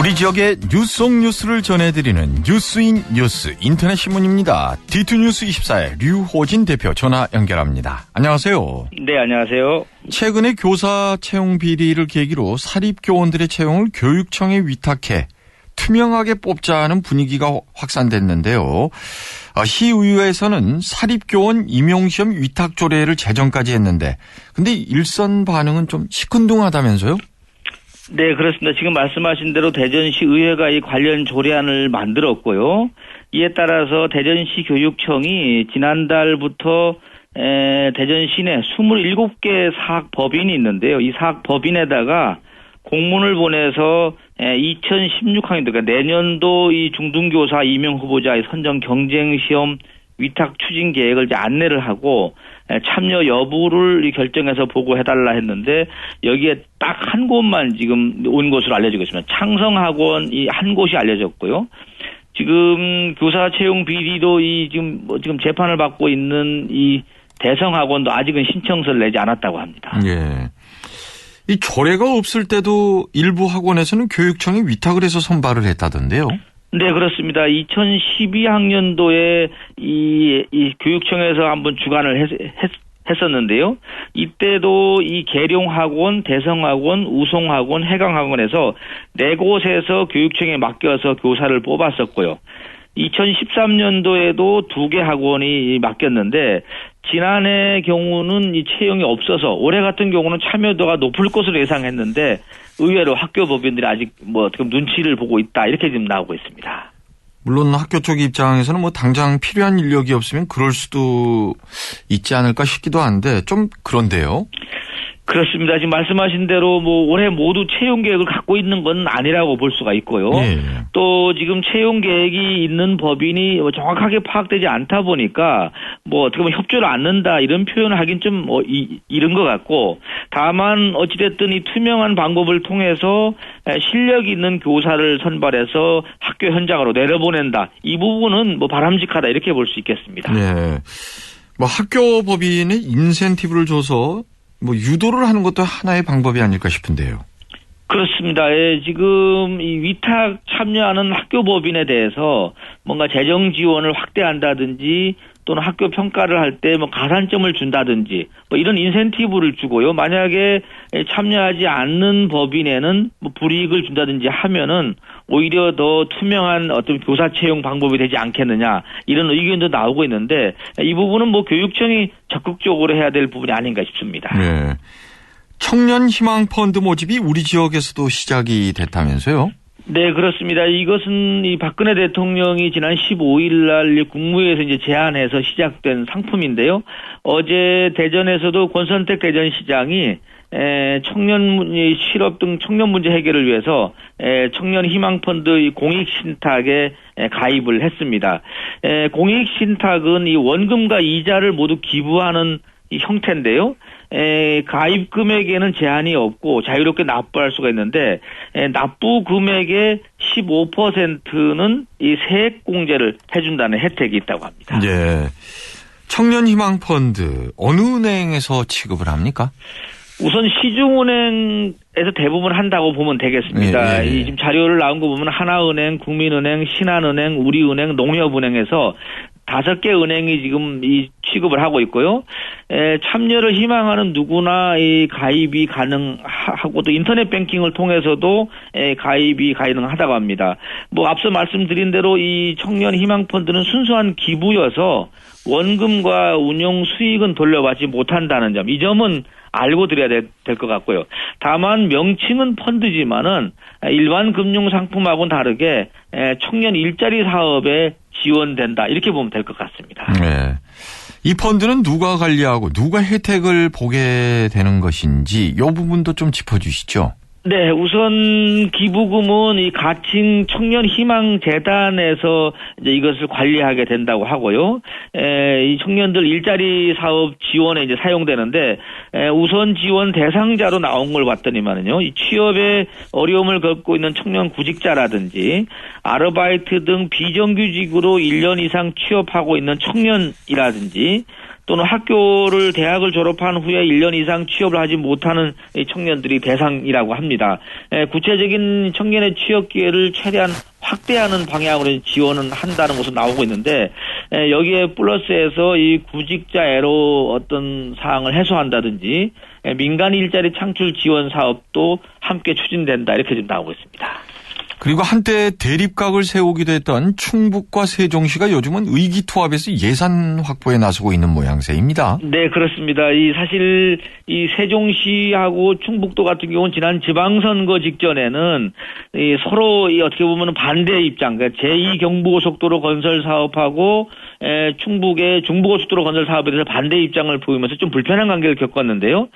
우리 지역의 뉴스 속 뉴스를 전해드리는 뉴스인 뉴스 인터넷 신문입니다. 디투뉴스 24의 류호진 대표 전화 연결합니다. 안녕하세요. 네, 안녕하세요. 최근에 교사 채용 비리를 계기로 사립 교원들의 채용을 교육청에 위탁해 투명하게 뽑자는 분위기가 확산됐는데요. 아, 시의회에서는 사립교원 임용시험 위탁 조례를 제정까지 했는데 근데 일선 반응은 좀 시큰둥하다면서요? 네, 그렇습니다. 지금 말씀하신 대로 대전시 의회가 이 관련 조례안을 만들었고요. 이에 따라서 대전시 교육청이 지난달부터 에, 대전 시내 27개 사학 법인이 있는데요. 이 사학 법인에다가 공문을 보내서 2016학년도 그러니까 내년도 이 중등교사 임용 후보자의 선정 경쟁 시험 위탁 추진 계획을 이제 안내를 하고 참여 여부를 결정해서 보고해달라 했는데 여기에 딱 한 곳만 지금 온 것으로 알려지고 있습니다. 창성학원 이 한 곳이 알려졌고요. 지금 교사 채용 비리도 이 지금 뭐 지금 재판을 받고 있는 이 대성학원도 아직은 신청서를 내지 않았다고 합니다. 예. 이 조례가 없을 때도 일부 학원에서는 교육청이 위탁을 해서 선발을 했다던데요. 네, 그렇습니다. 2012학년도에 이, 이 교육청에서 한번 주관을 했, 했 했었는데요. 이때도 이 계룡학원, 대성학원, 우송학원, 해강학원에서 네 곳에서 교육청에 맡겨서 교사를 뽑았었고요. 2013년도에도 두 개 학원이 맡겼는데 지난해 경우는 이 채용이 없어서 올해 같은 경우는 참여도가 높을 것으로 예상했는데 의외로 학교 법인들이 아직 뭐 지금 눈치를 보고 있다 이렇게 지금 나오고 있습니다. 물론 학교 쪽 입장에서는 뭐 당장 필요한 인력이 없으면 그럴 수도 있지 않을까 싶기도 한데 좀 그런데요. 그렇습니다. 지금 말씀하신 대로 뭐 올해 모두 채용 계획을 갖고 있는 건 아니라고 볼 수가 있고요. 예. 또 지금 채용 계획이 있는 법인이 뭐 정확하게 파악되지 않다 보니까 뭐 어떻게 보면 협조를 않는다 이런 표현을 하긴 좀뭐 이른 것 같고 다만 어찌됐든 이 투명한 방법을 통해서 실력 있는 교사를 선발해서 학교 현장으로 내려보낸다 이 부분은 뭐 바람직하다 이렇게 볼 수 있겠습니다. 네. 뭐 학교 법인에 인센티브를 줘서 뭐 유도를 하는 것도 하나의 방법이 아닐까 싶은데요. 그렇습니다. 예, 지금 이 위탁 참여하는 학교 법인에 대해서 뭔가 재정 지원을 확대한다든지 또는 학교 평가를 할 때 뭐 가산점을 준다든지 뭐 이런 인센티브를 주고요. 만약에 참여하지 않는 법인에는 뭐 불이익을 준다든지 하면은 오히려 더 투명한 어떤 교사 채용 방법이 되지 않겠느냐 이런 의견도 나오고 있는데 이 부분은 뭐 교육청이 적극적으로 해야 될 부분이 아닌가 싶습니다. 네. 청년 희망 펀드 모집이 우리 지역에서도 시작이 됐다면서요? 네, 그렇습니다. 이것은 이 박근혜 대통령이 지난 15일 날 국무회에서 이제 제안해서 시작된 상품인데요. 어제 대전에서도 권선택 대전시장이 에, 청년 실업 등 청년 문제 해결을 위해서 에, 청년 희망 펀드 공익 신탁에 에, 가입을 했습니다. 에, 공익 신탁은 이 원금과 이자를 모두 기부하는 이 형태인데요. 에, 가입 금액에는 제한이 없고 자유롭게 납부할 수가 있는데 에, 납부 금액의 15%는 이 세액 공제를 해준다는 혜택이 있다고 합니다. 예. 청년 희망 펀드 어느 은행에서 취급을 합니까? 우선 시중은행에서 대부분 한다고 보면 되겠습니다. 예, 예, 예. 이 지금 자료를 나온 거 보면 하나은행, 국민은행, 신한은행, 우리은행, 농협은행에서 다섯 개 은행이 지금 이 취급을 하고 있고요. 에, 참여를 희망하는 누구나 이 가입이 가능하고 또 인터넷 뱅킹을 통해서도 에, 가입이 가능하다고 합니다. 뭐 앞서 말씀드린 대로 이 청년 희망 펀드는 순수한 기부여서 원금과 운용 수익은 돌려받지 못한다는 점. 이 점은 알고 드려야 될 것 같고요. 다만 명칭은 펀드지만은 일반 금융 상품하고는 다르게 청년 일자리 사업에 지원된다 이렇게 보면 될 것 같습니다. 네. 이 펀드는 누가 관리하고 누가 혜택을 보게 되는 것인지 이 부분도 좀 짚어주시죠. 네, 우선 기부금은 이 가칭 청년 희망 재단에서 이제 이것을 관리하게 된다고 하고요. 에, 이 청년들 일자리 사업 지원에 이제 사용되는데 에, 우선 지원 대상자로 나온 걸 봤더니만은요. 이 취업에 어려움을 겪고 있는 청년 구직자라든지 아르바이트 등 비정규직으로 1년 이상 취업하고 있는 청년이라든지 또는 학교를 대학을 졸업한 후에 1년 이상 취업을 하지 못하는 이 청년들이 대상이라고 합니다. 에, 구체적인 청년의 취업 기회를 최대한 확대하는 방향으로 지원은 한다는 것으로 나오고 있는데 에, 여기에 플러스해서 이 구직자 애로 어떤 사항을 해소한다든지 에, 민간 일자리 창출 지원 사업도 함께 추진된다 이렇게 지금 나오고 있습니다. 그리고 한때 대립각을 세우기도 했던 충북과 세종시가 요즘은 의기투합해서 예산 확보에 나서고 있는 모양새입니다. 네, 그렇습니다. 이 사실 이 세종시하고 충북도 같은 경우는 지난 지방선거 직전에는 이 서로 이 어떻게 보면 반대 입장, 그러니까 제2경부고속도로 건설 사업하고 에, 충북의 중부고속도로 건설 사업에 대해서 반대 입장을 보이면서 좀 불편한 관계를 겪었는데요.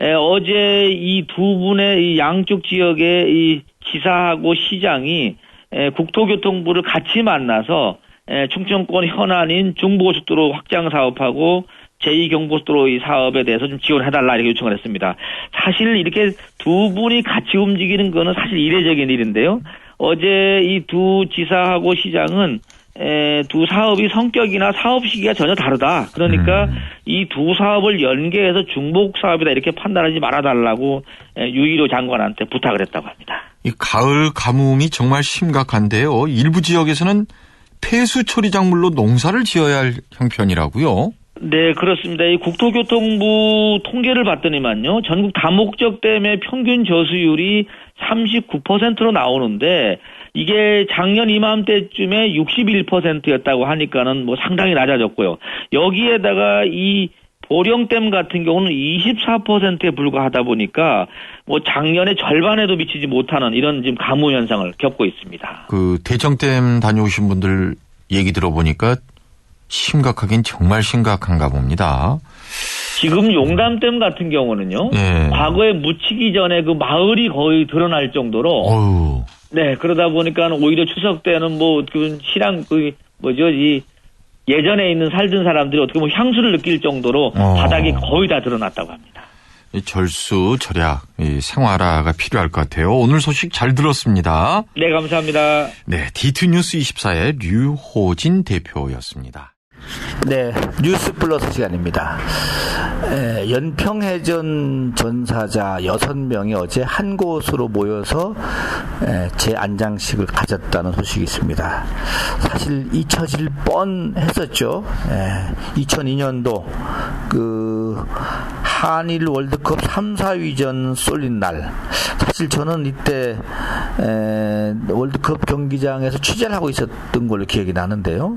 에, 어제 이 두 분의 이 양쪽 지역의 이 지사하고 시장이 에, 국토교통부를 같이 만나서 에, 충청권 현안인 중부고속도로 확장 사업하고 제2경부고속도로 이 사업에 대해서 좀 지원해달라 이렇게 요청을 했습니다. 사실 이렇게 두 분이 같이 움직이는 거는 사실 이례적인 일인데요. 어제 이 두 지사하고 시장은 에, 두 사업이 성격이나 사업 시기가 전혀 다르다. 그러니까 음. 이두 사업을 연계해서 중복 사업이다 이렇게 판단하지 말아달라고 에, 유일호 장관한테 부탁을 했다고 합니다. 이 가을 가뭄이 정말 심각한데요. 일부 지역에서는 폐수 처리 작물로 농사를 지어야 할 형편이라고요. 네, 그렇습니다. 이 국토교통부 통계를 봤더니만요. 전국 다목적 댐의 평균 저수율이 39%로 나오는데 이게 작년 이맘때쯤에 61%였다고 하니까는 뭐 상당히 낮아졌고요. 여기에다가 이 보령댐 같은 경우는 24%에 불과하다 보니까 뭐 작년의 절반에도 미치지 못하는 이런 지금 가뭄 현상을 겪고 있습니다. 그 대청댐 다녀오신 분들 얘기 들어보니까 심각하긴 정말 심각한가 봅니다. 지금 용담댐 같은 경우는요. 예. 과거에 묻히기 전에 그 마을이 거의 드러날 정도로 어우, 네 그러다 보니까 오히려 추석 때는 뭐그 실향 그 뭐죠 이 예전에 있는 살던 사람들이 어떻게 보면 향수를 느낄 정도로 어. 바닥이 거의 다 드러났다고 합니다. 이 절수, 절약, 이 생활화가 필요할 것 같아요. 오늘 소식 잘 들었습니다. 네 감사합니다. 네, D2 뉴스 24의 류호진 대표였습니다. 네, 뉴스 플러스 시간입니다. 에, 연평해전 전사자 6명이 어제 한 곳으로 모여서 에, 재안장식을 가졌다는 소식이 있습니다. 사실 잊혀질 뻔 했었죠. 2002년도 그 한일 월드컵 3, 4위전 쏠린 날. 사실 저는 이때 에, 월드컵 경기장에서 취재를 하고 있었던 걸로 기억이 나는데요.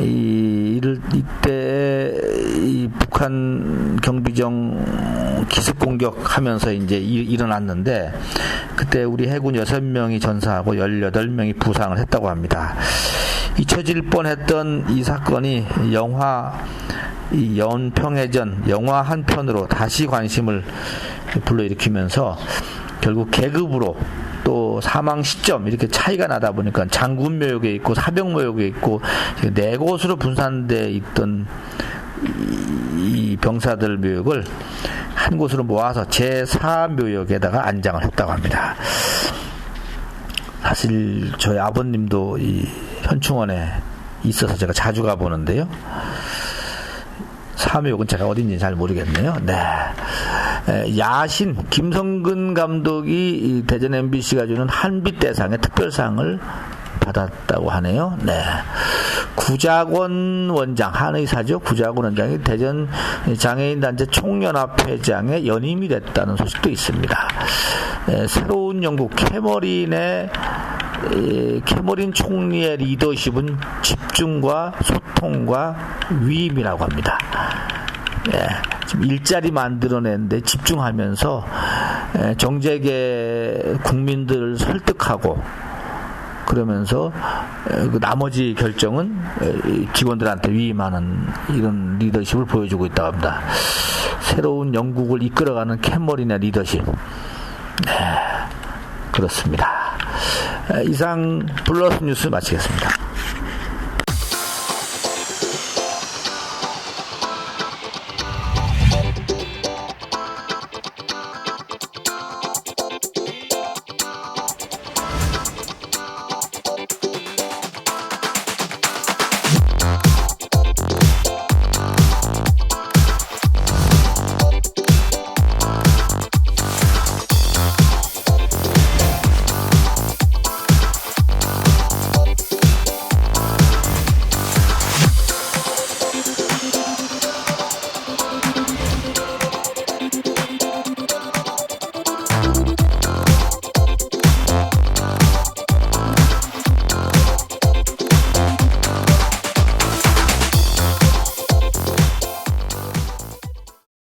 이, 이를, 이때, 이 북한 경비정 기습 공격하면서 이제 일, 일어났는데, 그때 우리 해군 6명이 전사하고 18명이 부상을 했다고 합니다. 잊혀질 뻔 했던 이 사건이 영화, 이 연평해전 영화 한 편으로 다시 관심을 불러일으키면서 결국 계급으로 또 사망 시점 이렇게 차이가 나다 보니까 장군 묘역에 있고 사병 묘역에 있고 네 곳으로 분산돼 있던 이 병사들 묘역을 한 곳으로 모아서 제4 묘역에다가 안장을 했다고 합니다. 사실 저희 아버님도 이 현충원에 있어서 제가 자주 가보는데요. 사묘역은 제가 어딘지 잘 모르겠네요. 네. 에, 야신 김성근 감독이 이 대전 MBC가 주는 한빛 대상의 특별상을 받았다고 하네요. 네. 구자권 원장, 한의사죠. 구자권 원장이 대전 장애인단체 총연합회장의 연임이 됐다는 소식도 있습니다. 에, 새로운 영국 캐머린의 이 캐머린 총리의 리더십은 집중과 소통과 위임이라고 합니다. 예, 지금 일자리 만들어내는데 집중하면서 예, 정재계 국민들을 설득하고 그러면서 에, 그 나머지 결정은 직원들한테 위임하는 이런 리더십을 보여주고 있다고 합니다. 새로운 영국을 이끌어가는 캐머린의 리더십. 네, 그렇습니다. 에, 이상 플러스 뉴스 마치겠습니다.